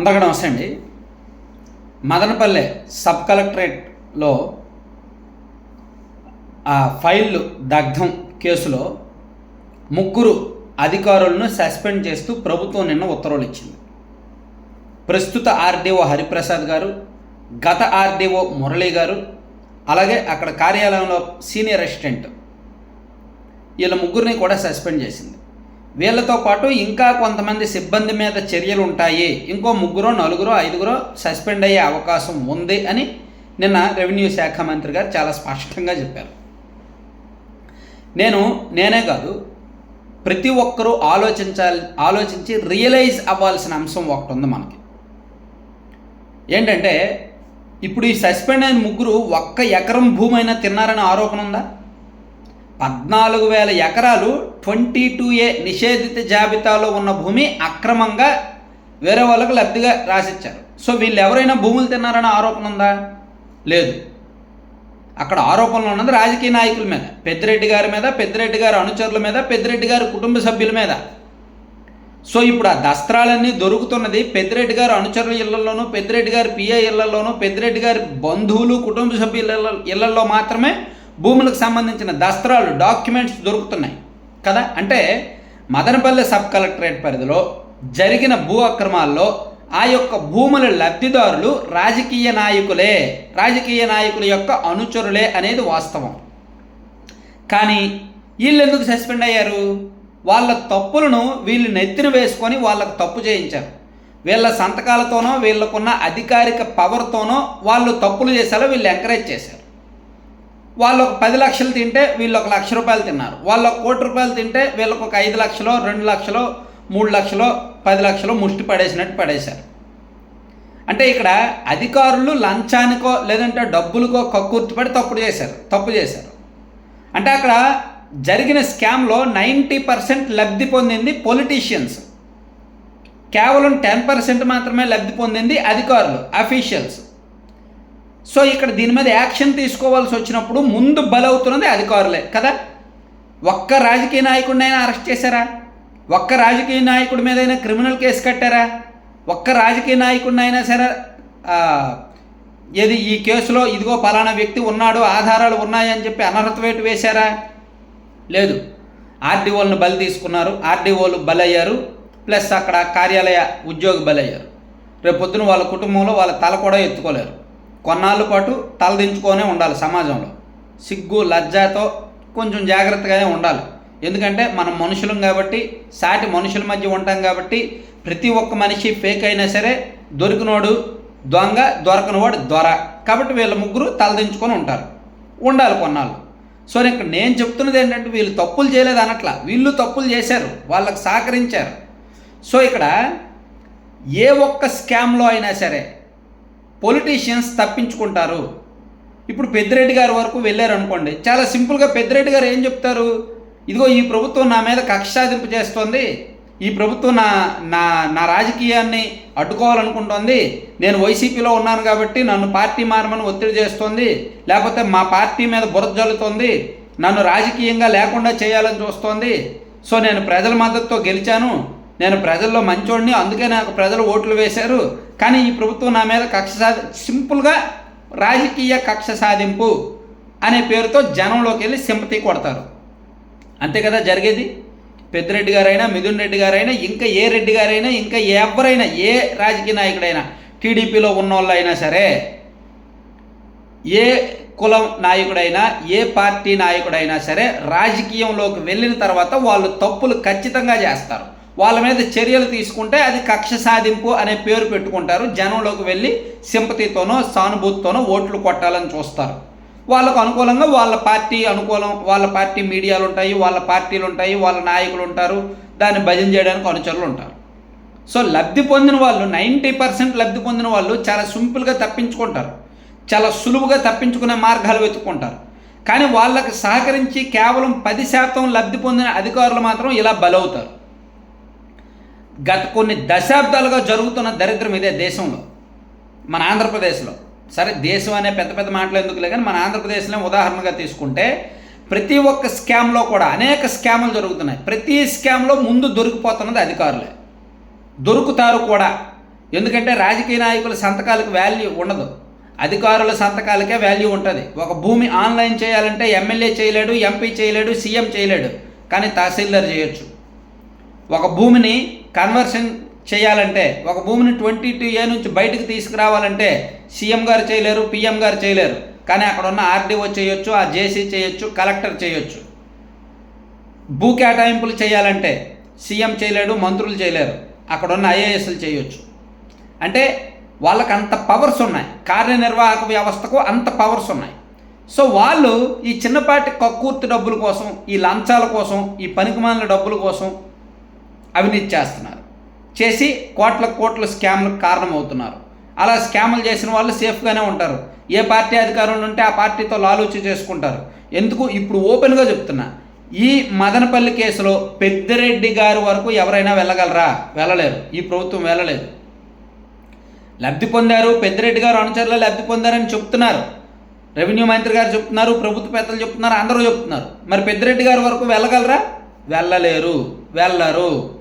అందరికీ నమస్తే అండి. మదనపల్లె సబ్ కలెక్టరేట్లో ఆ ఫైళ్ళు దగ్ధం కేసులో ముగ్గురు అధికారులను సస్పెండ్ చేస్తూ ప్రభుత్వం నిన్న ఉత్తర్వులు ఇచ్చింది. ప్రస్తుత ఆర్డీఓ హరిప్రసాద్ గారు గత ఆర్డీఓ మురళీ గారు అలాగే అక్కడ కార్యాలయంలో సీనియర్ అసిస్టెంట్ వీళ్ళ ముగ్గురిని కూడా సస్పెండ్ చేసింది. వీళ్ళతో పాటు ఇంకా కొంతమంది సిబ్బంది మీద చర్యలు ఉంటాయి. ఇంకో ముగ్గురో నలుగురో ఐదుగురో సస్పెండ్ అయ్యే అవకాశం ఉంది అని నిన్న రెవెన్యూ శాఖ మంత్రి గారు చాలా స్పష్టంగా చెప్పారు. నేను నేనే కాదు ప్రతి ఒక్కరూ ఆలోచించాలి ఆలోచించి రియలైజ్ అవ్వాల్సిన అంశం ఒకటి ఉంది మనకి. ఏంటంటే ఇప్పుడు ఈ సస్పెండ్ అయిన ముగ్గురు ఒక్క ఎకరం భూమైనా తిన్నారనే ఆరోపణ ఉందా? పద్నాలుగు వేల ఎకరాలు ట్వంటీ టూ ఏ నిషేధిత జాబితాలో ఉన్న భూమి అక్రమంగా వేరే వాళ్ళకు లబ్ధిగా రాసిచ్చారు. సో వీళ్ళు ఎవరైనా భూములు తిన్నారనే ఆరోపణ ఉందా? లేదు. అక్కడ ఆరోపణలు ఉన్నది రాజకీయ నాయకుల మీద పెద్దిరెడ్డి గారి మీద పెద్దిరెడ్డి గారి అనుచరుల మీద పెద్దిరెడ్డి గారి కుటుంబ సభ్యుల మీద. సో ఇప్పుడు ఆ దస్త్రాలన్నీ దొరుకుతున్నది పెద్దిరెడ్డి గారు అనుచరుల ఇళ్ళలోనూ పెద్దిరెడ్డి గారి పిఏ ఇళ్ళలోనూ పెద్దిరెడ్డి గారి బంధువులు కుటుంబ సభ్యుల ఇళ్ళల్లో ఇళ్ళలో మాత్రమే భూములకు సంబంధించిన దస్త్రాలు డాక్యుమెంట్స్ దొరుకుతున్నాయి. కదా? అంటే మదనపల్లె సబ్ కలెక్టరేట్ పరిధిలో జరిగిన భూ అక్రమాల్లో ఆ యొక్క భూముల లబ్ధిదారులు రాజకీయ నాయకులే. రాజకీయ నాయకుల యొక్క అనుచరులే అనేది వాస్తవం. కానీ వీళ్ళు ఎందుకు సస్పెండ్ అయ్యారు? వాళ్ళ తప్పులను వీళ్ళు నెత్తిన వేసుకొని వాళ్ళకు తప్పు చేయించారు. వీళ్ళ సంతకాలతోనో వీళ్ళకున్న అధికారిక పవర్తోనో వాళ్ళు తప్పులు చేసేలా వీళ్ళు ఎంకరేజ్ చేశారు. వాళ్ళు ఒక పది లక్షలు తింటే వీళ్ళు ఒక లక్ష రూపాయలు తిన్నారు. వాళ్ళు ఒక కోటి రూపాయలు తింటే వీళ్ళకు ఒక ఐదు లక్షలో రెండు లక్షలో మూడు లక్షలో పది లక్షలో ముష్టి పడేసినట్టు పడేశారు. అంటే ఇక్కడ అధికారులు లంచానికో లేదంటే డబ్బులకో కక్కుర్తిపడి తప్పుడు చేశారు తప్పు చేశారు. అంటే అక్కడ జరిగిన స్కామ్లో నైంటీ పర్సెంట్ లబ్ధి పొందింది పొలిటీషియన్స్ కేవలం టెన్ పర్సెంట్ మాత్రమే లబ్ధి పొందింది అధికారులు అఫీషియల్స్ సో ఇక్కడ దీని మీద యాక్షన్ తీసుకోవాల్సి వచ్చినప్పుడు ముందు బలవుతున్నది అధికారులే కదా? ఒక్క రాజకీయ నాయకుడినైనా అరెస్ట్ చేశారా? ఒక్క రాజకీయ నాయకుడి మీదైనా క్రిమినల్ కేసు కట్టారా? ఒక్క రాజకీయ నాయకుడినైనా సరే ఏది ఈ కేసులో ఇదిగో పలానా వ్యక్తి ఉన్నాడు ఆధారాలు ఉన్నాయని చెప్పి అనర్హత వేటు వేశారా? లేదు. ఆర్డీఓలను బలి తీసుకున్నారు ఆర్డీఓలు బలయ్యారు ప్లస్ అక్కడ కార్యాలయ ఉద్యోగి బలయ్యారు. రేపు పొద్దున వాళ్ళ కుటుంబంలో వాళ్ళ తల కూడా ఎత్తుకోలేరు. కొన్నాళ్ళ పాటు తలదించుకొనే ఉండాలి సమాజంలో. సిగ్గు లజ్జతో కొంచెం జాగ్రత్తగానే ఉండాలి. ఎందుకంటే మనం మనుషులం కాబట్టి సాటి మనుషుల మధ్య ఉంటాం కాబట్టి ప్రతి ఒక్క మనిషి ఫేక్ అయినా సరే దొరికినోడు దొంగ దొరకనివాడు దొర. కాబట్టి వీళ్ళ ముగ్గురు తలదించుకొని ఉంటారు. ఉండాలి కొన్నాళ్ళు. సో ఇక్కడ నేను చెప్తున్నది ఏంటంటే వీళ్ళు తప్పులు చేయలేదు అనట్లా. వీళ్ళు తప్పులు చేశారు. వాళ్ళకి సహకరించారు. సో ఇక్కడ ఏ ఒక్క స్కామ్లో అయినా సరే పొలిటీషియన్స్ తప్పించుకుంటారు. ఇప్పుడు పెద్దిరెడ్డి గారి వరకు వెళ్ళారు అనుకోండి చాలా సింపుల్గా పెద్దిరెడ్డి గారు ఏం చెప్తారు? ఇదిగో ఈ ప్రభుత్వం నా మీద కక్షాదింపు చేస్తోంది ఈ ప్రభుత్వం నా నా నా రాజకీయాన్ని అడ్డుకోవాలనుకుంటోంది నేను వైసీపీలో ఉన్నాను కాబట్టి నన్ను పార్టీ మారమని ఒత్తిడి చేస్తోంది లేకపోతే మా పార్టీ మీద బురద జల్లుతోంది నన్ను రాజకీయంగా లేకుండా చేయాలని చూస్తోంది సో నేను ప్రజల మద్దతుతో గెలిచాను నేను ప్రజల్లో మంచోడిని అందుకే నాకు ప్రజలు ఓట్లు వేశారు. కానీ ఈ ప్రభుత్వం నా మీద కక్ష సాధి సింపుల్గా రాజకీయ కక్ష సాధింపు అనే పేరుతో జనంలోకి వెళ్ళి సింపతి కొడతారు. అంతే కదా జరిగేది? పెద్దిరెడ్డి గారైనా మిథున్ రెడ్డి గారైనా ఇంకా ఏ రెడ్డి గారైనా ఇంకా ఎవరైనా ఏ రాజకీయ నాయకుడైనా టీడీపీలో ఉన్నోళ్ళైనా సరే ఏ కులం నాయకుడైనా ఏ పార్టీ నాయకుడైనా సరే రాజకీయంలోకి వెళ్ళిన తర్వాత వాళ్ళు తప్పులు ఖచ్చితంగా చేస్తారు. వాళ్ళ మీద చర్యలు తీసుకుంటే అది కక్ష సాధింపు అనే పేరు పెట్టుకుంటారు. జనంలోకి వెళ్ళి సింపతితోనో సానుభూతితోనో ఓట్లు కొట్టాలని చూస్తారు. వాళ్ళకు అనుకూలంగా వాళ్ళ పార్టీ అనుకూలం వాళ్ళ పార్టీ మీడియాలు ఉంటాయి వాళ్ళ పార్టీలు ఉంటాయి వాళ్ళ నాయకులు ఉంటారు. దాన్ని భజన చేయడానికి అనుచరులు ఉంటారు. సో లబ్ధి పొందిన వాళ్ళు నైంటీ పర్సెంట్ లబ్ధి పొందిన వాళ్ళు చాలా సింపుల్గా తప్పించుకుంటారు. చాలా సులువుగా తప్పించుకునే మార్గాలు వెతుక్కుంటారు. కానీ వాళ్ళకి సహకరించి కేవలం పది శాతం లబ్ధి పొందిన అధికారులు మాత్రం ఇలా బలవుతారు. గత కొన్ని దశాబ్దాలుగా జరుగుతున్న దరిద్రం ఇదే దేశంలో మన ఆంధ్రప్రదేశ్లో. సరే దేశం అనే పెద్ద పెద్ద మాటలు ఎందుకులే కానీ మన ఆంధ్రప్రదేశ్లో ఉదాహరణగా తీసుకుంటే ప్రతి ఒక్క స్కామ్లో కూడా అనేక స్కాములు జరుగుతున్నాయి. ప్రతి స్కామ్లో ముందు దొరికిపోతున్నది అధికారులే. దొరుకుతారు కూడా. ఎందుకంటే రాజకీయ నాయకుల సంతకాలకు వాల్యూ ఉండదు. అధికారుల సంతకాలకే వాల్యూ ఉంటుంది. ఒక భూమి ఆన్లైన్ చేయాలంటే ఎమ్మెల్యే చేయలేడు ఎంపీ చేయలేడు సీఎం చేయలేడు. కానీ తహసీల్దార్ చేయొచ్చు. ఒక భూమిని కన్వర్షన్ చేయాలంటే ఒక భూమిని ట్వంటీ టూ ఏ నుంచి బయటకు తీసుకురావాలంటే సీఎం గారు చేయలేరు పిఎం గారు చేయలేరు. కానీ అక్కడ ఉన్న ఆర్డీఓ చేయొచ్చు ఆ జేసీ చేయొచ్చు కలెక్టర్ చేయొచ్చు. భూ కేటాయింపులు చేయాలంటే సీఎం చేయలేడు మంత్రులు చేయలేరు. అక్కడ ఉన్న ఐఏఎస్లు చేయొచ్చు. అంటే వాళ్ళకి అంత పవర్స్ ఉన్నాయి. కార్యనిర్వాహక వ్యవస్థకు అంత పవర్స్ ఉన్నాయి. సో వాళ్ళు ఈ చిన్నపాటి కక్కుర్తి డబ్బుల కోసం ఈ లంచాల కోసం ఈ పనికిమాలిన డబ్బుల కోసం అవినీతి చేస్తున్నారు. చేసి కోట్ల కోట్ల స్కామ్లకు కారణమవుతున్నారు. అలా స్కాములు చేసిన వాళ్ళు సేఫ్గానే ఉంటారు. ఏ పార్టీ అధికారంలో ఉంటే ఆ పార్టీతో లాలూచి చేసుకుంటారు. ఎందుకు? ఇప్పుడు ఓపెన్గా చెప్తున్నా. ఈ మదనపల్లి కేసులో పెద్దిరెడ్డి గారి వరకు ఎవరైనా వెళ్ళగలరా? వెళ్ళలేరు. ఈ ప్రభుత్వం వెళ్ళలేదు. లబ్ధి పొందారు. పెద్దిరెడ్డి గారు అనుచరులు లబ్ధి పొందారని చెప్తున్నారు. రెవెన్యూ మంత్రి గారు చెప్తున్నారు. ప్రభుత్వ పెద్దలు చెప్తున్నారు. అందరూ చెప్తున్నారు. మరి పెద్దిరెడ్డి గారి వరకు వెళ్ళగలరా? వెళ్ళలేరు. వెళ్ళరు.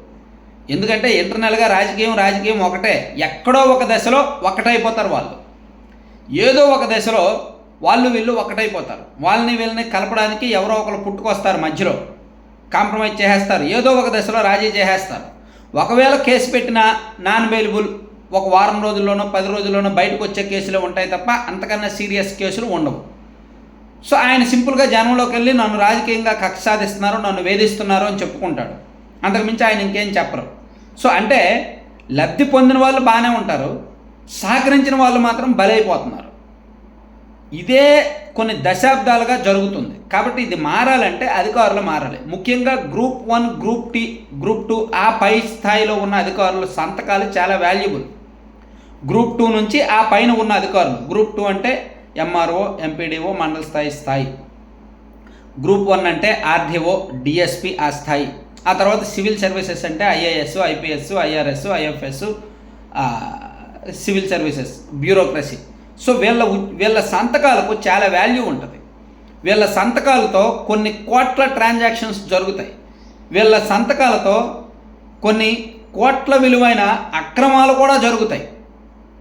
ఎందుకంటే ఇంటర్నల్గా రాజకీయం రాజకీయం ఒకటే. ఎక్కడో ఒక దశలో ఒకటైపోతారు వాళ్ళు. ఏదో ఒక దశలో వాళ్ళు వీళ్ళు ఒకటైపోతారు. వాళ్ళని వీళ్ళని కలపడానికి ఎవరో ఒకరు పుట్టుకొస్తారు మధ్యలో. కాంప్రమైజ్ చేసేస్తారు. ఏదో ఒక దశలో రాజీ చేసేస్తారు. ఒకవేళ కేసు పెట్టిన నాన్ అవైలబుల్. ఒక వారం రోజుల్లోనో పది రోజుల్లోనో బయటకు వచ్చే కేసులు ఉంటాయి తప్ప అంతకన్నా సీరియస్ కేసులు ఉండవు. సో ఆయన సింపుల్గా జనంలోకి వెళ్ళి నన్ను రాజకీయంగా కక్ష సాధిస్తున్నారు నన్ను వేధిస్తున్నారు అని చెప్పుకుంటాడు. అంతకుమించి ఆయన ఇంకేం చెప్పరు. సో అంటే లబ్ధి పొందిన వాళ్ళు బాగానే ఉంటారు సహకరించిన వాళ్ళు మాత్రం బలైపోతున్నారు. ఇదే కొన్ని దశాబ్దాలుగా జరుగుతుంది. కాబట్టి ఇది మారాలంటే అధికారులు మారాలి. ముఖ్యంగా group one group T group two ఆ పై స్థాయిలో ఉన్న అధికారుల సంతకాలు చాలా వాల్యుబుల్. గ్రూప్ టూ నుంచి ఆ పైన ఉన్న అధికారులు గ్రూప్ టూ అంటే M R O M P D O మండల స్థాయి స్థాయి. గ్రూప్ వన్ అంటే R D O D S P ఆ స్థాయి. ఆ తర్వాత సివిల్ సర్వీసెస్ అంటే I A S I P S I R S I F S civil services bureaucracy. So వీళ్ళ వీళ్ళ సంతకాలకు చాలా వాల్యూ ఉంటుంది. వీళ్ళ సంతకాలతో కొన్ని కోట్ల ట్రాన్సాక్షన్స్ జరుగుతాయి. వీళ్ళ సంతకాలతో కొన్ని కోట్ల విలువైన అక్రమాలు కూడా జరుగుతాయి.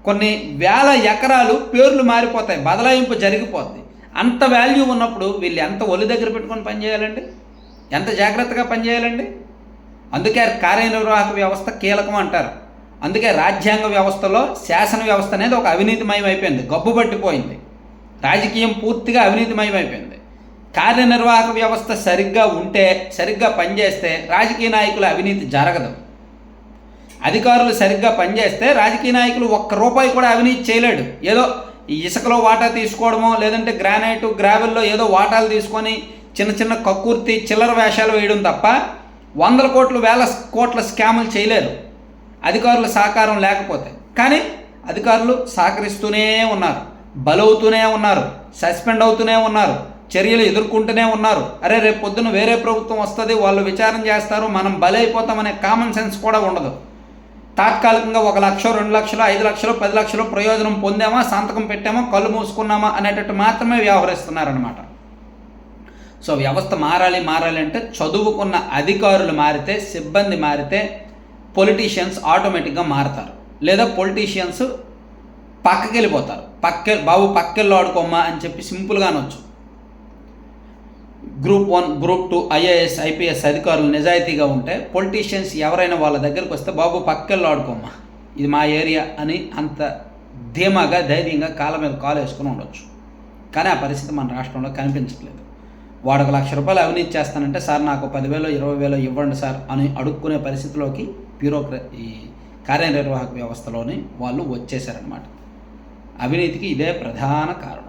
కొన్ని వేల ఎకరాలు పేర్లు మారిపోతాయి. బదలాయింపు జరిగిపోతుంది అంత వాల్యూ ఉన్నప్పుడు వీళ్ళు ఎంత ఒలి దగ్గర పెట్టుకొని పనిచేయాలండి? ఎంత జాగ్రత్తగా పనిచేయాలండి? అందుకే కార్యనిర్వాహక వ్యవస్థ కీలకం అంటారు. అందుకే రాజ్యాంగ వ్యవస్థలో శాసన వ్యవస్థ అనేది ఒక అవినీతిమయం అయిపోయింది. గబ్బు పట్టిపోయింది. రాజకీయం పూర్తిగా అవినీతిమయం అయిపోయింది. కార్యనిర్వాహక వ్యవస్థ సరిగ్గా ఉంటే సరిగ్గా పనిచేస్తే రాజకీయ నాయకుల అవినీతి జరగదు. అధికారులు సరిగ్గా పనిచేస్తే రాజకీయ నాయకులు ఒక్క రూపాయి కూడా అవినీతి చేయలేడు. ఏదో ఈ ఇసుకలో వాటా తీసుకోవడమో లేదంటే గ్రానైట్ గ్రావెల్లో ఏదో వాటాలు తీసుకొని చిన్న చిన్న కక్కుర్తి చిల్లర వేషాలు వేయడం తప్ప వందల కోట్లు వేల కోట్ల స్కాములు చేయలేరు అధికారుల సహకారం లేకపోతే. కానీ అధికారులు సహకరిస్తూనే ఉన్నారు. బలవుతూనే ఉన్నారు. సస్పెండ్ అవుతూనే ఉన్నారు. చర్యలు ఎదుర్కొంటూనే ఉన్నారు. అరే రేపు పొద్దున వేరే ప్రభుత్వం వస్తుంది వాళ్ళు విచారణ చేస్తారు మనం బలైపోతామనే కామన్ సెన్స్ కూడా ఉండదు. తాత్కాలికంగా ఒక లక్ష రెండు లక్షలు ఐదు లక్షలు పది లక్షలు ప్రయోజనం పొందామా సంతకం పెట్టామా కళ్ళు మూసుకున్నామా అనేటట్టు మాత్రమే వ్యవహరిస్తున్నారనమాట సో వ్యవస్థ మారాలి మారాలి అంటే చదువుకున్న అధికారులు మారితే సిబ్బంది మారితే పొలిటీషియన్స్ ఆటోమేటిక్గా మారతారు. లేదా పొలిటీషియన్స్ పక్కకి వెళ్ళిపోతారు. పక్క బాబు పక్కెళ్ళు ఆడుకోమ్మా అని చెప్పి సింపుల్గా అనొచ్చు. Group one group two I A S I P S అధికారులు నిజాయితీగా ఉంటే పొలిటీషియన్స్ ఎవరైనా వాళ్ళ దగ్గరికి వస్తే బాబు పక్కెళ్ళు ఆడుకోమ్మా. ఇది మా ఏరియా అని అంత ధీమాగా ధైర్యంగా కాళ్ళ మీద కాలు వేసుకుని ఉండొచ్చు. కానీ ఆ పరిస్థితి మన రాష్ట్రంలో కనిపించట్లేదు. వాడు ఒక లక్ష రూపాయలు అవినీతి చేస్తానంటే సార్ నాకు పదివేలు ఇరవై వేలు ఇవ్వండి సార్ అని అడుక్కునే పరిస్థితిలోకి బ్యూరోక్ర ఈ కార్యనిర్వాహక వ్యవస్థలోని వాళ్ళు వచ్చేసారనమాట అవినీతికి ఇదే ప్రధాన కారణం.